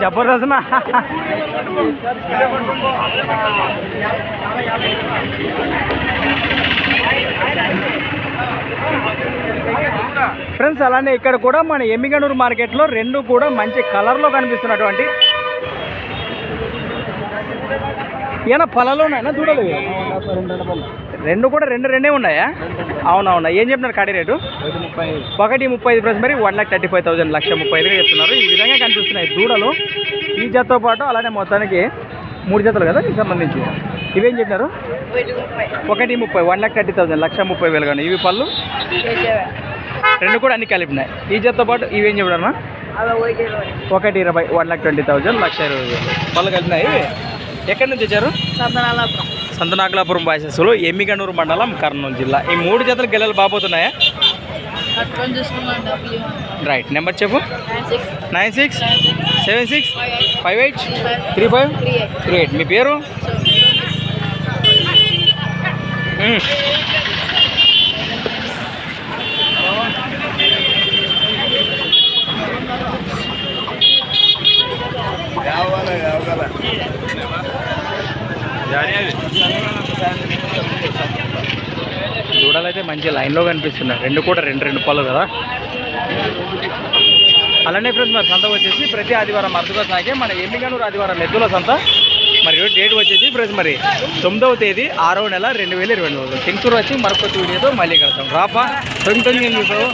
Jabardasth friends అలానే ఇక్కడ కూడా మన ఎమ్మిగనూరు మార్కెట్లో రెండు కూడా మంచి కలర్లో కనిపిస్తున్నటువంటి ఈయన పొలాల్లోనైనా దూడలు? ఇవి? రెండు కూడా రెండు రెండే ఉన్నాయా? అవునవునా. ఏం చెప్తున్నారు కాడి రేటు? ఒకటి ముప్పై ఐదు ప్రైస్ మరి one lakh thirty five thousand లక్ష ముప్పై ఐదుగా చెప్తున్నారు. ఈ విధంగా కనిపిస్తున్నాయి దూడలు. ఈ జతతో పాటు అలానే మొత్తానికి మూడు జతలు కదా దీనికి సంబంధించి. ఇవేం చెప్పినారు? ఒకటి ముప్పై వన్ లాక్ థర్టీ థౌసండ్ లక్ష ముప్పై వేలు కానీ. ఇవి పళ్ళు? రెండు కూడా అన్ని కలిపినాయి. ఈ జతతో పాటు ఇవేం చెప్పడన్నా ఒకటి ఇరవై వన్ లాక్ ట్వంటీ థౌసండ్ లక్ష ఇరవై వేలు. పళ్ళు కలిపినాయి ఎక్కడి నుంచి వచ్చారు? సంతనాగలాపురం బాయ్సెస్లో ఎమ్మిగనూరు మండలం కర్నూలు జిల్లా. ఈ మూడు జతలు గెలలు బాబోతున్నాయా? రైట్ నెంబర్ చెప్పు. Nine six seven six five eight three five three eight మీ పేరు? మ్మ్. దూడలు అయితే మంచి లైన్లో కనిపిస్తున్నాయి. రెండు కూడా రెండు రెండు పళ్ళు కదా? అలానే ఫ్రెండ్స్ మరి సంత వచ్చేసి ప్రతి ఆదివారం అర్థగా సాగే మన ఎమ్మిగనూరు ఆదివారం ఎద్దుల సంత. మరి డేట్ వచ్చేసి ఫ్రెండ్స్ మరి తొమ్మిదవ తేదీ ఆరవ నెల రెండు వేల ఇరవై నాలుగు. టెంక్సూరు వచ్చి మరొక వీడియోతో మళ్ళీ కలుద్దాం. రాపా? తొమ్మిది తొమ్మిది ఏం చూసావు?